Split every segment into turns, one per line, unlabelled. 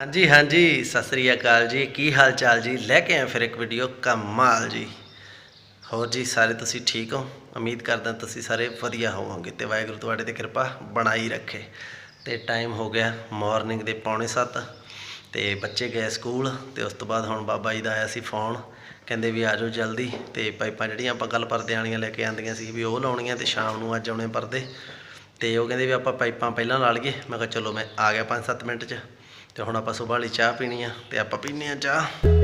ਹਾਂਜੀ ਹਾਂਜੀ, ਸਤਿ ਸ੍ਰੀ ਅਕਾਲ ਜੀ। ਕੀ ਹਾਲ ਚਾਲ ਜੀ? ਲੈ ਕੇ ਆਏ ਫਿਰ ਇੱਕ ਵੀਡੀਓ ਕਮਾਲ ਜੀ। ਹੋਰ ਜੀ, ਸਾਰੇ ਤੁਸੀਂ ਠੀਕ ਹੋ? ਉਮੀਦ ਕਰਦਾ ਤੁਸੀਂ ਸਾਰੇ ਵਧੀਆ ਹੋਵੋਗੇ ਤੇ ਵਾਹਿਗੁਰੂ ਤੁਹਾਡੇ ਤੇ ਕਿਰਪਾ ਬਣਾਈ ਰੱਖੇ। ਤੇ ਟਾਈਮ ਹੋ ਗਿਆ ਮਾਰਨਿੰਗ ਦੇ ਪੌਣੇ 7 ਤੇ ਬੱਚੇ ਗਏ ਸਕੂਲ ਤੇ ਉਸ ਤੋਂ ਬਾਅਦ ਹੁਣ ਬਾਬਾ ਜੀ ਦਾ ਆਇਆ ਸੀ ਫੋਨ ਕਹਿੰਦੇ ਵੀ ਆਜੋ ਜਲਦੀ ਤੇ ਪਾਈਪਾਂ ਜਿਹੜੀਆਂ ਆਪਾਂ ਕੱਲ ਪਰਦੇ ਵਾਲੀਆਂ ਲੈ ਕੇ ਆਂਦੀਆਂ ਸੀ ਵੀ ਉਹ ਲਾਉਣੀਆਂ ਤੇ ਸ਼ਾਮ ਨੂੰ ਅੱਜ ਆਉਣੇ ਪਰਦੇ। ਤੇ ਉਹ ਕਹਿੰਦੇ ਵੀ ਆਪਾਂ ਪਾਈਪਾਂ ਪਹਿਲਾਂ ਲਾ ਲਈਏ। ਮੈਂ ਕਿਹਾ ਚਲੋ ਮੈਂ ਆ ਗਿਆ 5-7 ਮਿੰਟ 'ਚ। ਤੇ ਹੁਣ ਆਪਾਂ ਸੁਬਾਹ ਵਾਲੀ ਚਾਹ ਪੀਣੀ ਆ ਤੇ ਆਪਾਂ ਪੀਨੇ ਆ ਚਾਹ। ਚਲੋ।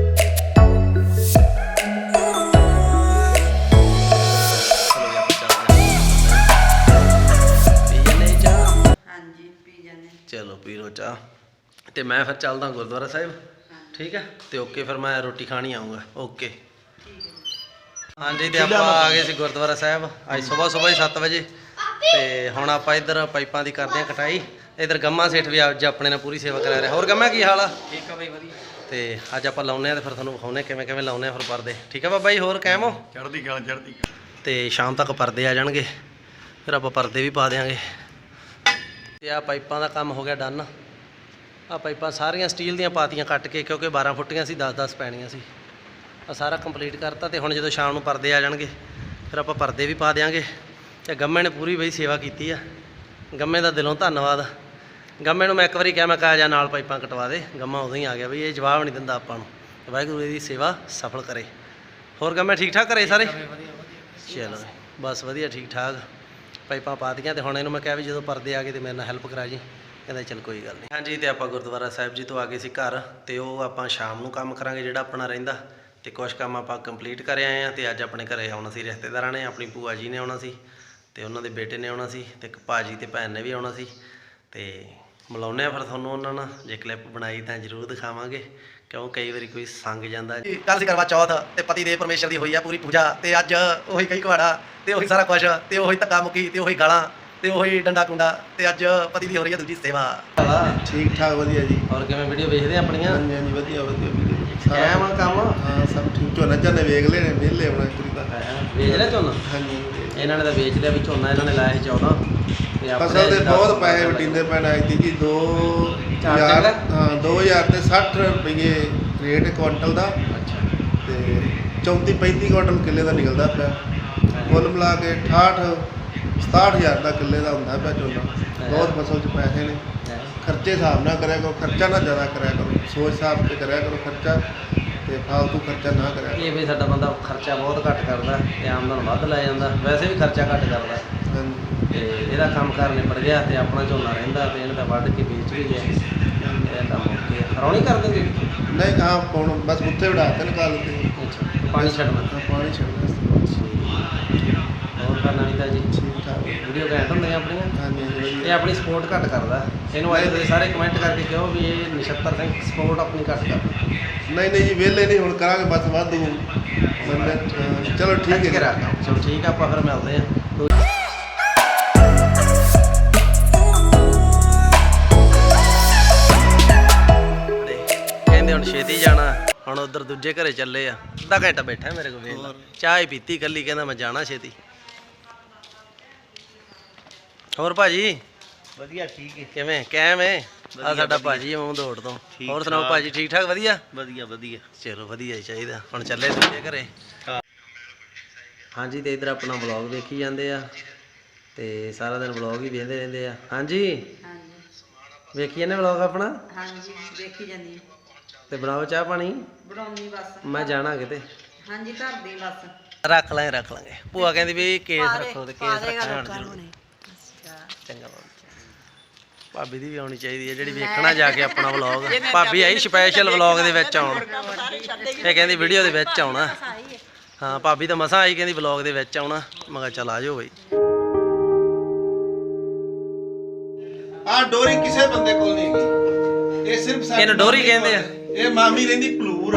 ਪੀ ਜਾਂਦੇ ਜੀ ਚਾਹ?
ਹਾਂਜੀ ਪੀ ਜਾਂਦੇ
ਚਲੋ ਪੀ ਲਓ ਚਾਹ। ਤੇ ਮੈਂ ਫਿਰ ਚੱਲਦਾ ਗੁਰਦੁਆਰਾ ਸਾਹਿਬ। ਠੀਕ ਹੈ ਤੇ ਓਕੇ ਫਿਰ ਮੈਂ ਰੋਟੀ ਖਾਣੀ ਆਉਂਗਾ ਓਕੇ। ਹਾਂਜੀ ਤੇ ਆਪਾਂ ਆ ਗਏ ਸੀ ਗੁਰਦੁਆਰਾ ਸਾਹਿਬ। ਅੱਜ ਸਵੇਰ ਸਵੇਰ ਹੀ 7 ਵਜੇ। ਤੇ ਹੁਣ ਆਪਾਂ ਇੱਧਰ ਪਾਈਪਾਂ ਦੀ ਕਰਦੇ ਆ ਕਟਾਈ। ਇੱਧਰ ਗੰਮਾ ਸੇਠ ਵੀ ਅੱਜ ਆਪਣੇ ਨਾਲ ਪੂਰੀ ਸੇਵਾ ਕਰਾ ਰਿਹਾ। ਹੋਰ ਗੰਮਾ ਕੀ ਹਾਲ ਆ?
ਠੀਕ ਆ ਬਈ ਵਧੀਆ।
ਤੇ ਅੱਜ ਆਪਾਂ ਲਾਉਨੇ ਆ ਤੇ ਫਿਰ ਤੁਹਾਨੂੰ ਵਿਖਾਉਨੇ ਕਿਵੇਂ ਕਿਵੇਂ ਲਾਉਨੇ ਆ ਫਿਰ ਪਰਦੇ। ਠੀਕ ਆ ਬਾਬਾ ਜੀ ਹੋਰ ਕਾਇਮ ਹੋ?
ਚੜ੍ਹਦੀ ਕਲਾ ਚੜ੍ਹਦੀ ਕਲਾ।
ਤੇ ਸ਼ਾਮ ਤੱਕ ਪਰਦੇ ਆ ਜਾਣਗੇ। ਫਿਰ ਆਪਾਂ ਪਰਦੇ ਵੀ ਪਾ ਦੇਾਂਗੇ ਤੇ ਆ ਪਾਈਪਾਂ ਦਾ ਕੰਮ ਹੋ ਗਿਆ ਡਨ। ਆ ਪਾਈਪਾਂ ਸਾਰੀਆਂ ਸਟੀਲ ਦੀਆਂ ਪਾਤੀਆਂ ਕੱਟ ਕੇ ਕਿਉਂਕਿ 12 ਫੁੱਟੀਆਂ ਸੀ 10-10 ਪੈਣੀਆਂ ਸੀ। ਆ ਸਾਰਾ ਕੰਪਲੀਟ ਕਰਤਾ ਤੇ ਹੁਣ ਜਦੋਂ ਸ਼ਾਮ ਨੂੰ ਪਰਦੇ ਆ ਜਾਣਗੇ ਫਿਰ ਆਪਾਂ ਪਰਦੇ ਵੀ ਪਾ ਦੇਾਂਗੇ ਤੇ ਗੰਮੇ ਨੇ ਪੂਰੀ ਬਈ ਸੇਵਾ ਕੀਤੀ ਆ। ਗੰਮੇ ਦਾ ਦਿਲੋਂ ਧੰਨਵਾਦ। ਗੰਮੇ ਨੂੰ ਮੈਂ ਇੱਕ ਵਾਰੀ ਕਿਹਾ ਮੈਂ ਕਿਹਾ ਜਾ ਨਾਲ ਪਾਈਪਾਂ ਕਟਵਾ ਦੇ। ਗੰਮਾ ਉਦੋਂ ਹੀ ਆ ਗਿਆ ਬਈ ਇਹ ਜਵਾਬ ਨਹੀਂ ਦਿੰਦਾ ਆਪਾਂ ਨੂੰ। ਵਾਹਿਗੁਰੂ ਇਹਦੀ ਸੇਵਾ ਸਫਲ ਕਰੇ। ਹੋਰ ਗੰਮੇ ਠੀਕ ਠਾਕ ਕਰੇ ਸਾਰੇ? ਚਲੋ ਬਸ ਵਧੀਆ ਠੀਕ ਠਾਕ। ਪਾਈਪਾਂ ਪਾ ਦਿੱਤੀਆਂ ਤੇ ਹੁਣ ਇਹਨੂੰ ਮੈਂ ਕਿਹਾ ਵੀ ਜਦੋਂ ਪਰਦੇ ਆ ਗਏ ਤੇ ਮੇਰੇ ਨਾਲ ਹੈਲਪ ਕਰਾ ਜੀ। ਕਹਿੰਦਾ ਚਲ ਕੋਈ ਗੱਲ ਨਹੀਂ। ਹਾਂਜੀ ਤੇ ਆਪਾਂ ਗੁਰਦੁਆਰਾ ਸਾਹਿਬ ਜੀ ਤੋਂ ਆ ਗਏ ਸੀ ਘਰ ਤੇ ਉਹ ਆਪਾਂ ਸ਼ਾਮ ਨੂੰ ਕੰਮ ਕਰਾਂਗੇ ਜਿਹੜਾ ਆਪਣਾ ਰਹਿੰਦਾ। ਤੇ ਕੁਝ ਕੰਮ ਆਪਾਂ ਕੰਪਲੀਟ ਕਰ ਆਏ ਆ ਤੇ ਅੱਜ ਆਪਣੇ ਘਰੇ ਆਉਣਾ ਸੀ ਰਿਸ਼ਤੇਦਾਰਾਂ ਨੇ ਆਪਣੀ ਭੂਆ ਜੀ ਨੇ ਆਉਣਾ ਸੀ ਤੇ ਉਹਨਾਂ ਦੇ ਬੇਟੇ ਨੇ ਆਉਣਾ ਸੀ ਤੇ ਇੱਕ ਭਾਜੀ ਤੇ ਭੈਣ ਨੇ ਵੀ ਆਉਣਾ ਸੀ। ਤੇ ਮਿਲਾਉਂਦੇ ਆ ਫਿਰ ਤੁਹਾਨੂੰ ਉਹਨਾਂ ਨਾਲ। ਜੇ ਕਲਿੱਪ ਬਣਾਈ ਤਾਂ ਜ਼ਰੂਰ ਦਿਖਾਵਾਂਗੇ। ਕਿਉਂ ਕਈ ਵਾਰੀ ਕੋਈ ਸੰਗ ਜਾਂਦਾ। ਕੱਲ ਸੀ ਕਰਵਾ ਚੌਥ ਤੇ ਪਤੀ ਦੇ ਪਰਮੇਸ਼ਰ ਦੀ ਹੋਈ ਆ ਪੂਰੀ ਪੂਜਾ ਤੇ ਅੱਜ ਉਹੀ ਕਈ ਕੁਹਾੜਾ ਤੇ ਉਹੀ ਸਾਰਾ ਕੁਝ ਤੇ ਉਹੀ ਧੱਕਾ ਮੁੱਕੀ ਤੇ ਉਹੀ ਗਾਲਾਂ ਤੇ ਉਹੀ ਡੰਡਾ ਕੁੰਡਾ ਤੇ ਅੱਜ ਪਤੀ ਦੀ ਹੋ ਰਹੀ ਹੈ ਦੂਜੀ ਸੇਵਾ।
ਠੀਕ ਠਾਕ ਵਧੀਆ ਜੀ।
ਔਰ ਕਿਵੇਂ ਵੀਡੀਓ ਵੇਖਦੇ ਆ ਆਪਣੀਆਂ?
ਹਾਂਜੀ ਹਾਂਜੀ ਵਧੀਆ ਵਧੀਆ ਵੀਡੀਓ
ਆ ਕੰਮ
ਹਾਂ ਸਭ ਠੀਕ। ਝੋਨਾ ਝਾਨੇ ਵੇਖ ਲੈਣੇ ਵਿਹਲੇ ਆਉਣਾ ਇੱਕ ਵਾਰੀ ਤਾਂ।
ਵੇਚ ਲਿਆ ਝੋਨਾ?
ਹਾਂਜੀ
ਇਹਨਾਂ ਨੇ ਤਾਂ ਵੇਚ ਲਿਆ ਵੀ ਝੋਨਾ ਇਹਨਾਂ ਨੇ ਲਾਇਆ ਸੀ 14 ਤੇ ਆਪਣੇ
ਫਸਲ ਦੇ ਬਹੁਤ ਪੈਸੇ ਵਟਿੰਦੇ ਪੈਣ ਆਈ ਸੀ ਜੀ 2
ਚਾਰ
ਹਜ਼ਾਰ
ਚੱਕਰ?
ਹਾਂ 2000 ਤੇ 60 ਰੁਪਏ ਰੇਟ ਕੁਆਂਟਲ ਦਾ।
ਅੱਛਾ।
ਤੇ 34 35 ਕੁਆਂਟਲ ਕਿੱਲੇ ਦਾ ਨਿਕਲਦਾ ਪਿਆ। ਕੁੱਲ ਮਿਲਾ ਕੇ 68 67000 ਦਾ ਕਿੱਲੇ ਦਾ ਹੁੰਦਾ ਪਿਆ ਝੋਨਾ। ਬਹੁਤ ਫਸਲ 'ਚ ਪੈਸੇ ਨੇ। ਖਰਚੇ ਹਿਸਾਬ ਨਾਲ ਕਰਿਆ ਕਰੋ ਖਰਚਾ ਨਾ ਜ਼ਿਆਦਾ ਕਰਿਆ ਕਰੋ। ਸੋਚ ਹਿਸਾਬ ਤੇ ਕਰਿਆ ਕਰੋ ਖਰਚਾ ਤੇ ਫਾਲਤੂ ਖਰਚਾ ਨਾ ਕਰਿਆ ਕਰੋ।
ਇਹ ਵੀ ਸਾਡਾ ਬੰਦਾ ਖਰਚਾ ਬਹੁਤ ਘੱਟ ਕਰਦਾ ਤੇ ਆਮਦਨ ਵੱਧ ਲੈ ਜਾਂਦਾ ਵੈਸੇ ਵੀ ਖਰਚਾ ਘੱਟ ਕਰਦਾ। ਤੇ ਇਹਦਾ ਕੰਮ ਕਾਰ ਨਿਬੜ ਗਿਆ ਤੇ ਆਪਣਾ ਝੋਨਾ ਰਹਿੰਦਾ ਤੇ ਇਹਨੇ ਤਾਂ ਵੱਢ ਕੇ ਵੇਚ ਵੀ ਲਿਆ। ਇਹ ਕੰਮ ਓਕੇ ਰੌਣੀ ਕਰ ਦਿੰਦੇ?
ਨਹੀਂ ਹਾਂ ਪਾਉਣ ਬਸ ਉੱਥੇ ਵੜਾ ਤੇ ਨਿਕਾਲ ਕੇ
ਅੱਛਾ ਪਾਣੀ ਛੱਡਣਾ
ਪਾਣੀ ਛੱਡਣਾ
ਹੋਰ ਕਰਨਾ ਨਹੀਂ ਤਾਂ ਜੀ?
ਠੀਕ ਠਾਕ
ਵੀਡੀਓ ਘੈਂਟ ਹੁੰਦੀਆਂ ਆਪਣੀਆਂ? ਇਹ ਆਪਣੀ ਸਪੋਰਟ ਘੱਟ ਕਰਦਾ। ਇਹਨੂੰ ਅੱਜ ਤੁਸੀਂ ਸਾਰੇ ਕਮੈਂਟ ਕਰਕੇ ਕਹੋ ਵੀ ਇਹ ਨਛੱਤਰ ਸਿੰਘ ਸਪੋਰਟ ਆਪਣੀ ਘੱਟ ਕਰਦਾ?
ਨਹੀਂ ਨਹੀਂ ਜੀ ਵਿਹਲੇ ਨਹੀਂ ਹੁਣ ਕਰਾਂਗੇ ਬਸ ਵਾਧੂ। ਚਲੋ ਠੀਕ ਹੈ
ਚਲੋ ਠੀਕ ਆ ਆਪਾਂ ਫਿਰ ਮਿਲਦੇ ਆ। ਛੇਤੀ ਜਾਣਾ। ਹੁਣ ਉਧਰ ਦੂਜੇ ਘਰੇ ਚੱਲੇ ਆ। ਅੱਧਾ ਘੰਟਾ ਬੈਠਾ ਮੇਰੇ ਕੋਲ ਵੇਖ ਲਾ। ਚਾਹ ਹੀ ਪੀਤੀ ਕੱਲੀ ਕਹਿੰਦਾ ਮੈਂ ਜਾਣਾ ਛੇਤੀ। ਹੋਰ ਭਾਜੀ?
ਵਧੀਆ ਠੀਕ ਹੈ।
ਕਿਵੇਂ? ਕਾਇਮ ਹੈ ਆ ਸਾਡਾ। ਭਾਜੀ ਹੈ ਮੂੰਹ ਦੌੜ ਤੋਂ।
ਠੀਕ
ਹੋਰ ਸੁਣਾਓ। ਭਾਜੀ ਠੀਕ। ਠਾਕ ਵਧੀਆ?
ਵਧੀਆ ਵਧੀਆ।
ਚਲੋ ਵਧੀਆ ਹੀ ਚਾਹੀਦਾ। ਹੁਣ ਚੱਲੇ ਦੂਜੇ ਘਰੇ। ਹਾਂਜੀ ਤੇ ਇਧਰ ਆਪਣਾ ਵਲੌਗ ਵੇਖੀ ਜਾਂਦੇ ਆ। ਤੇ ਸਾਰਾ ਦਿਨ ਵਲੌਗ ਹੀ ਵੇਖਦੇ ਰਹਿੰਦੇ ਆ। ਹਾਂਜੀ?
ਹਾਂਜੀ।
ਵੇਖੀ ਜਾਂਦੇ ਵਲੌਗ ਆਪਣਾ?
ਹਾਂਜੀ ਦੇਖੀ ਜਾਂਦੀ
ਤੇ ਬਣਾਓ ਚਾਹ ਪਾਣੀ?
ਬਣਾਉਣੀ ਬਸ।
ਮੈਂ ਜਾਣਾ ਕਿਤੇ।
ਹਾਂਜੀ ਘਰ ਦੀ ਬਸ।
ਰੱਖ ਲਾਂਗੇ ਰੱਖ ਲਾਂਗੇ। ਭੂਆ ਕਹਿੰਦੀ ਵੀ ਕੇਸ ਰੱਖੋ ਤੇ ਕੇਸ ਰੱਖਣਾ ਜ਼ਰੂਰ। ਚੰਗਾ ਬਾਬਾ ਭਾਬੀ ਦੀ ਵੀ ਆਉਣੀ ਚਾਹੀਦੀ ਹੈ ਜਿਹੜੀ ਵੇਖਣਾ ਜਾ ਕੇ ਆਪਣਾ ਵਲੌਗ ਭਾਬੀ ਆਈ ਸਪੈਸ਼ਲ ਵਲੌਗ ਦੇ ਵਿੱਚ ਆਉਣ। ਇਹ ਕਹਿੰਦੀ ਵੀਡੀਓ ਦੇ ਵਿੱਚ ਆਉਣਾ। ਹਾਂ। ਭਾਬੀ ਤਾਂ ਮਸਾਂ ਆਈ ਕਹਿੰਦੀ ਵਲੌਗ ਦੇ ਵਿੱਚ ਆਉਣਾ। ਮੈਂ ਕਿਹਾ ਚੱਲ ਆ ਜਾਓ ਬਈ।
ਆ ਡੋਰੀ ਕਿਸੇ ਬੰਦੇ ਕੋਲ ਨਹੀਂ ਹੈਗੀ। ਇਹ ਸਿਰਫ ਸਾਡੀ
ਇਹਨੂੰ ਡੋਰੀ ਕਹਿੰਦੇ ਆ।
ਇਹ ਮਾਮੀ ਰਹਿੰਦੀ ਭਲੂਰ।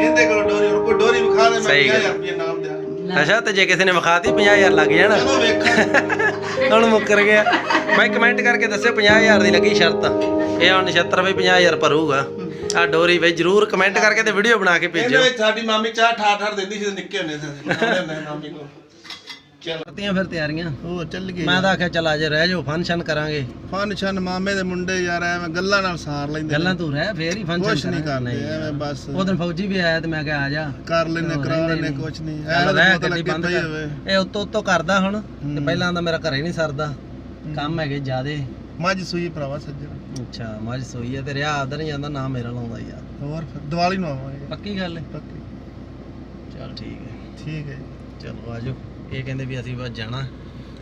ਇਹਦੇ ਕੋਲ ਡੋਰੀ ਹੋਰ ਕੋਈ ਡੋਰੀ ਵਿਖਾ ਦੇ ਮੈਂ
ਸਹੀ ਗੱਲ।
50000 ਰੁਪਏ ਨਾਮ ਦਿਆਂ।
ਅੱਛਾ ਤੇ ਜੇ ਕਿਸੇ ਨੇ ਵਿਖਾਤੀ 50000 ਲੱਗ ਜਾਣਾ।
ਚਲੋ ਵੇਖਾਂ।
ਹੁਣ ਮੁੱਕਰ ਗਿਆ। ਬਾਈ ਕਮੈਂਟ ਕਰਕੇ ਦੱਸਿਓ 50000 ਦੀ ਲੱਗੀ ਸ਼ਰਤ। ਇਹ ਹੁਣ ਨਛੱਤਰ ਬਈ 50000 ਭਰੂਗਾ। ਆ ਡੋਰੀ ਬਈ ਜਰੂਰ ਕਮੈਂਟ ਕਰਕੇ ਤੇ ਵੀਡੀਓ ਬਣਾ ਕੇ ਭੇਜਿਓ।
ਵਿੱਚ ਸਾਡੀ ਮਾਮੀ ਚਾਹ ਠਾਠ ਠਾਠ ਦਿੰਦੀ ਸੀ ਜਦੋਂ ਨਿੱਕੇ ਹੁੰਦੇ ਸੀ ਅਸੀਂ। ਖਾਂਦੇ ਹੁੰਦੇ ਸੀ ਮਾਮੀ ਕੋਲ।
ਕਰਤੀਆਂ ਫਿਰ ਤਿਆਰੀਆਂ।
ਉਹ ਚੱਲ ਗਏ
ਮੈਂ ਤਾਂ ਆਖਿਆ ਚੱਲ ਅੱਜ ਰਹਿ ਜਾਓ ਫੰਕਸ਼ਨ ਕਰਾਂਗੇ।
ਫੰਕਸ਼ਨ ਮਾਮੇ ਦੇ ਮੁੰਡੇ ਯਾਰ ਐਵੇਂ ਗੱਲਾਂ ਨਾਲ ਸਾਰ ਲੈਂਦੇ
ਗੱਲਾਂ ਤੂੰ ਰਹਿ ਫੇਰ ਹੀ ਫੰਕਸ਼ਨ
ਕੁਛ ਨਹੀਂ ਕਰਦੇ ਐਵੇਂ ਬਸ।
ਉਹ ਦਿਨ ਫੌਜੀ ਵੀ ਆਇਆ ਤੇ ਮੈਂ ਕਿਹਾ ਆ ਜਾ।
ਕਰ ਲੈਨੇ ਕਰਾ ਲੈਨੇ। ਕੁਛ ਨਹੀਂ। ਐਵੇਂ
ਰਹਿ ਗੱਡੀ ਬੰਦ ਇਹ ਉੱਤੋਂ ਉੱਤੋਂ ਕਰਦਾ ਹੁਣ ਤੇ। ਪਹਿਲਾਂ ਤਾਂ ਮੇਰਾ ਘਰੇ ਨਹੀਂ ਸਰਦਾ। ਕੰਮ ਹੈਗੇ ਜਿਆਦੇ।
ਮੱਝ ਸੂਈ ਭਰਾਵਾ ਸੱਜਣ।
ਅੱਛਾ ਮੱਝ ਸੋਈ ਹੈ ਤੇ ਰਿਆ ਆਦਰ ਨਹੀਂ ਜਾਂਦਾ ਨਾ ਮੇਰਾ ਲਾਉਂਦਾ ਯਾਰ।
ਹੋਰ ਦੀਵਾਲੀ ਨੂੰ ਆਵਾਂਗੇ।
ਪੱਕੀ ਗੱਲ ਹੈ
ਪੱਕੀ।
ਚੱਲ ਠੀਕ ਹੈ
ਠੀਕ ਹੈ
ਚਲੋ ਆਜੋ ਇਹ ਕਹਿੰਦੇ ਵੀ ਅਸੀਂ ਬਸ ਜਾਣਾ।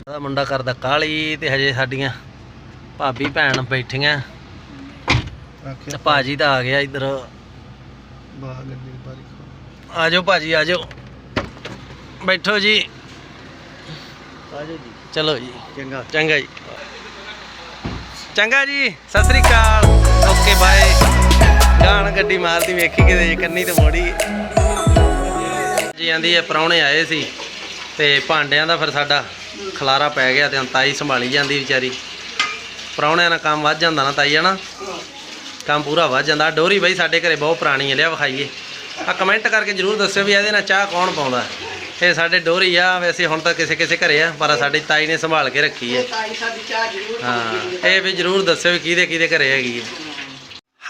ਉਹਦਾ ਮੁੰਡਾ ਕਰਦਾ ਕਾਲੀ ਤੇ ਹਜੇ ਸਾਡੀਆਂ ਭਾਬੀ ਭੈਣ ਬੈਠੀਆਂ। ਤੇ ਭਾਜੀ ਤਾਂ ਆ ਗਿਆ ਇੱਧਰ।
ਦੀ।
ਆਜੋ ਭਾਜੀ ਆਜੋ। ਬੈਠੋ ਜੀ।
ਆਜੋ ਜੀ।
ਚਲੋ ਜੀ।
ਚੰਗਾ।
ਚੰਗਾ ਜੀ। ਚੰਗਾ ਜੀ ਸਤਿ ਸ੍ਰੀ ਅਕਾਲ। Okay bye. ਗਾਣ ਗੱਡੀ ਮਾਰਦੀ ਵੇਖੀ ਕਿਤੇ ਕੰਨੀ ਤੇ ਮੋੜੀ। ਜੀ ਆਂਦੀ ਹੈ ਪ੍ਰਾਹੁਣੇ ਆਏ ਸੀ। ਤੇ ਭਾਂਡਿਆਂ ਦਾ ਫਿਰ ਸਾਡਾ ਖਲਾਰਾ ਪੈ ਗਿਆ ਤੇ ਹੁਣ ਤਾਈ ਸੰਭਾਲੀ ਜਾਂਦੀ ਵਿਚਾਰੀ। ਪ੍ਰਾਹੁਣਿਆਂ ਨਾਲ ਕੰਮ ਵੱਧ ਜਾਂਦਾ ਨਾ ਤਾਈ ਹਨਾ? ਕੰਮ ਪੂਰਾ ਵੱਧ ਜਾਂਦਾ। ਡੋਰੀ ਬਈ ਸਾਡੇ ਘਰੇ ਬਹੁਤ ਪੁਰਾਣੀ ਹੈ ਲਿਆ ਵਿਖਾਈਏ। ਆ ਕਮੈਂਟ ਕਰਕੇ ਜਰੂਰ ਦੱਸਿਓ ਵੀ ਇਹਦੇ ਨਾਲ ਚਾਹ ਕੌਣ ਪਾਉਂਦਾ। ਇਹ ਸਾਡੇ ਡੋਰੀ ਆ ਵੈਸੇ ਹੁਣ ਤਾਂ ਕਿਸੇ ਕਿਸੇ ਘਰੇ ਆ ਪਰ ਸਾਡੀ ਤਾਈ ਨੇ ਸੰਭਾਲ ਕੇ ਰੱਖੀ ਹੈ ਹਾਂ ਇਹ ਵੀ ਜਰੂਰ ਦੱਸਿਓ ਵੀ ਕਿਹਦੇ ਕਿਹਦੇ ਘਰੇ ਹੈਗੀ ਹੈ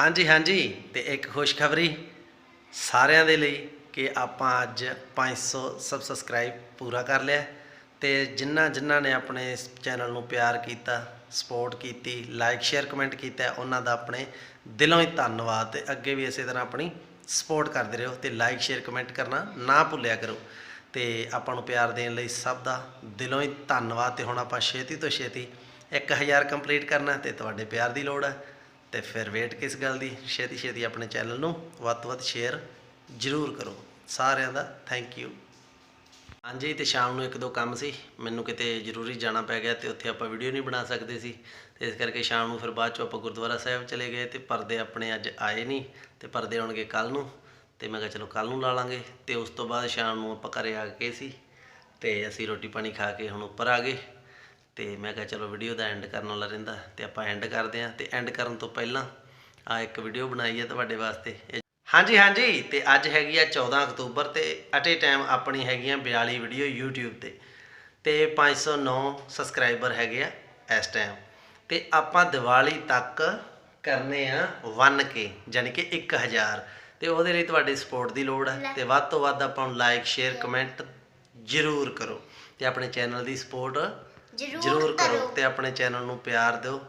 ਹਾਂਜੀ ਹਾਂਜੀ ਤੇ ਇੱਕ ਖੁਸ਼ਖਬਰੀ ਸਾਰਿਆਂ ਦੇ ਲਈ। ਕਿ ਆਪਾਂ ਅੱਜ 500 ਸਬਸਕ੍ਰਾਈਬ ਪੂਰਾ ਕਰ ਲਿਆ ਤੇ ਜਿਨ੍ਹਾਂ ਜਿਨ੍ਹਾਂ ਨੇ ਆਪਣੇ ਇਸ ਚੈਨਲ ਨੂੰ ਪਿਆਰ ਕੀਤਾ, ਸਪੋਰਟ ਕੀਤੀ ਲਾਈਕ ਸ਼ੇਅਰ ਕਮੈਂਟ ਕੀਤਾ, ਉਹਨਾਂ ਦਾ ਆਪਣੇ ਦਿਲੋਂ ਹੀ ਧੰਨਵਾਦ ਤੇ ਅੱਗੇ ਵੀ ਇਸੇ ਤਰ੍ਹਾਂ ਆਪਣੀ ਸਪੋਰਟ ਕਰਦੇ ਰਹੋ ਤੇ ਲਾਈਕ ਸ਼ੇਅਰ ਕਮੈਂਟ ਕਰਨਾ ਨਾ ਭੁੱਲਿਆ ਕਰੋ। ਤੇ ਆਪਾਂ ਨੂੰ ਪਿਆਰ ਦੇਣ ਲਈ ਸਭ ਦਾ ਦਿਲੋਂ ਹੀ ਧੰਨਵਾਦ ਤੇ ਹੁਣ ਆਪਾਂ ਛੇਤੀ ਤੋਂ ਛੇਤੀ 1000 ਕੰਪਲੀਟ ਕਰਨਾ ਤੇ ਤੁਹਾਡੇ ਪਿਆਰ ਦੀ ਲੋੜ ਹੈ। ਤੇ ਫਿਰ ਵੇਟ ਕਿਸ ਗੱਲ ਦੀ? ਛੇਤੀ ਛੇਤੀ ਆਪਣੇ ਚੈਨਲ ਨੂੰ ਵੱਧ ਤੋਂ ਵੱਧ ਸ਼ੇਅਰ ਜ਼ਰੂਰ ਕਰੋ। ਸਾਰਿਆਂ ਦਾ ਥੈਂਕ ਯੂ ਹਾਂਜੀ ਤੇ ਸ਼ਾਮ ਨੂੰ ਇੱਕ ਦੋ ਕੰਮ ਸੀ। ਮੈਨੂੰ ਕਿਤੇ ਜ਼ਰੂਰੀ ਜਾਣਾ ਪੈ ਗਿਆ ਤੇ ਉੱਥੇ ਆਪਾਂ ਵੀਡੀਓ ਨਹੀਂ ਬਣਾ ਸਕਦੇ ਸੀ। ਤੇ ਇਸ ਕਰਕੇ ਸ਼ਾਮ ਨੂੰ ਫਿਰ ਬਾਅਦ ਚੋਂ ਆਪਾਂ ਗੁਰਦੁਆਰਾ ਸਾਹਿਬ ਚਲੇ ਗਏ ਤੇ ਪਰਦੇ ਆਪਣੇ ਅੱਜ ਆਏ ਨਹੀਂ ਤੇ ਪਰਦੇ ਆਉਣਗੇ ਕੱਲ ਨੂੰ। ਤੇ ਮੈਂ ਕਿਹਾ ਚਲੋ ਕੱਲ ਨੂੰ ਲਾ ਲਾਂਗੇ। ਤੇ ਉਸ ਤੋਂ ਬਾਅਦ ਸ਼ਾਮ ਨੂੰ ਆਪਾਂ ਘਰੇ ਆ ਕੇ ਸੀ। ਤੇ ਅਸੀਂ ਰੋਟੀ ਪਾਣੀ ਖਾ ਕੇ ਹੁਣ ਉੱਪਰ ਆ ਗਏ। ਤੇ ਮੈਂ ਕਿਹਾ ਚਲੋ ਵੀਡੀਓ ਦਾ ਐਂਡ ਕਰਨ ਵਾਲਾ ਰਹਿੰਦਾ। ਤੇ ਆਪਾਂ ਐਂਡ ਕਰਦੇ ਹਾਂ। ਤੇ ਐਂਡ ਕਰਨ ਤੋਂ ਪਹਿਲਾਂ ਆ ਇੱਕ ਵੀਡੀਓ ਬਣਾਈ ਹੈ ਤੁਹਾਡੇ ਵਾਸਤੇ। ਹਾਂਜੀ ਹਾਂਜੀ। ਤੇ ਅੱਜ ਹੈਗੀ ਆ 14 ਅਕਤੂਬਰ ਤੇ ਅਟੇ ਟਾਈਮ ਆਪਣੀ ਹੈਗੀਆਂ 42 ਵੀਡੀਓ YouTube ਤੇ। ਤੇ 509 ਸਬਸਕ੍ਰਾਈਬਰ ਹੈਗੇ ਆ ਇਸ ਟਾਈਮ। ਤੇ ਆਪਾਂ ਦੀਵਾਲੀ ਤੱਕ ਕਰਨੇ ਆ 1k ਯਾਨੀ ਕਿ 1000 ਤੇ ਉਹਦੇ ਲਈ ਤੁਹਾਡੀ ਸਪੋਰਟ ਦੀ ਲੋੜ ਹੈ ਤੇ ਵੱਧ ਤੋਂ ਵੱਧ ਆਪਾਂ ਨੂੰ ਲਾਈਕ ਸ਼ੇਅਰ ਕਮੈਂਟ ਜ਼ਰੂਰ ਕਰੋ। ਤੇ ਆਪਣੇ ਚੈਨਲ ਦੀ ਸਪੋਰਟ ਜ਼ਰੂਰ ਕਰੋ। ਤੇ ਆਪਣੇ ਚੈਨਲ ਨੂੰ ਪਿਆਰ ਦਿਓ।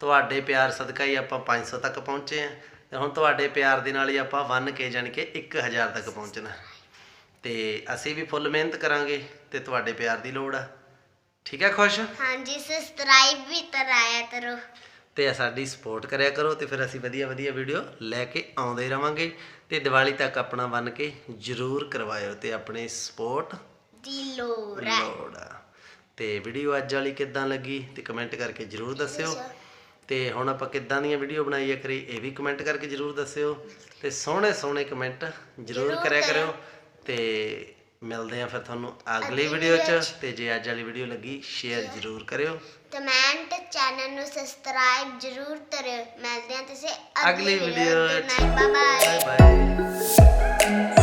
ਤੁਹਾਡੇ ਪਿਆਰ ਸਦਕਾ ਹੀ ਆਪਾਂ 500 ਤੱਕ ਪਹੁੰਚੇ ਆ। ਤੇ ਹੁਣ ਤੁਹਾਡੇ ਪਿਆਰ ਦੇ ਨਾਲ ਹੀ ਆਪਾਂ 1k ਜਾਣੀ ਕਿ 1000 ਤੱਕ ਪਹੁੰਚਣਾ। ਤੇ ਅਸੀਂ ਵੀ ਫੁੱਲ ਮਿਹਨਤ ਕਰਾਂਗੇ ਤੇ ਤੁਹਾਡੇ ਪਿਆਰ ਦੀ ਲੋੜ ਆ। ਠੀਕ ਹੈ ਖੁਸ਼?
ਹਾਂਜੀ ਸਬਸਕ੍ਰਾਈਬ ਵੀ ਕਰਾਇਆ ਕਰੋ।
ਤੇ ਸਾਡੀ ਸਪੋਰਟ ਕਰਿਆ ਕਰੋ ਤੇ ਫਿਰ ਅਸੀਂ ਵਧੀਆ ਵਧੀਆ ਵੀਡੀਓ ਲੈ ਕੇ ਆਉਂਦੇ ਰਵਾਂਗੇ। ਤੇ ਦੀਵਾਲੀ ਤੱਕ ਆਪਣਾ 1k ਜ਼ਰੂਰ ਕਰਵਾਇਓ ਤੇ ਆਪਣੀ ਸਪੋਰਟ
ਦੀ ਲੋੜ ਹੈ
ਲੋੜ ਆ। ਤੇ ਵੀਡੀਓ ਅੱਜ ਵਾਲੀ ਕਿੱਦਾਂ ਲੱਗੀ ਤੇ ਕਮੈਂਟ ਕਰਕੇ ਜਰੂਰ ਦੱਸਿਓ। ਤੇ ਹੁਣ ਆਪਾਂ ਕਿੱਦਾਂ ਦੀਆਂ ਵੀਡੀਓ ਬਣਾਈਏ ਕਰੀ ਇਹ ਵੀ ਕਮੈਂਟ ਕਰਕੇ ਜਰੂਰ ਦੱਸਿਓ ਤੇ ਸੋਹਣੇ ਸੋਹਣੇ ਕਮੈਂਟ ਜਰੂਰ ਕਰਿਆ ਕਰਿਓ। ਤੇ ਮਿਲਦੇ ਆ ਫਿਰ ਤੁਹਾਨੂੰ ਅਗਲੀ ਵੀਡੀਓ 'ਚ ਤੇ ਜੇ ਅੱਜ ਵਾਲੀ ਵੀਡੀਓ ਲੱਗੀ ਸ਼ੇਅਰ ਜਰੂਰ ਕਰਿਓ।
ਕਮੈਂਟ ਚੈਨਲ ਨੂੰ ਸਬਸਕ੍ਰਾਈਬ ਜ਼ਰੂਰ ਕਰਿਓ। ਮਿਲਦੇ ਹਾਂ ਤੁਸੀਂ
ਅਗਲੀ ਵੀਡੀਓ 'ਚ। Bye bye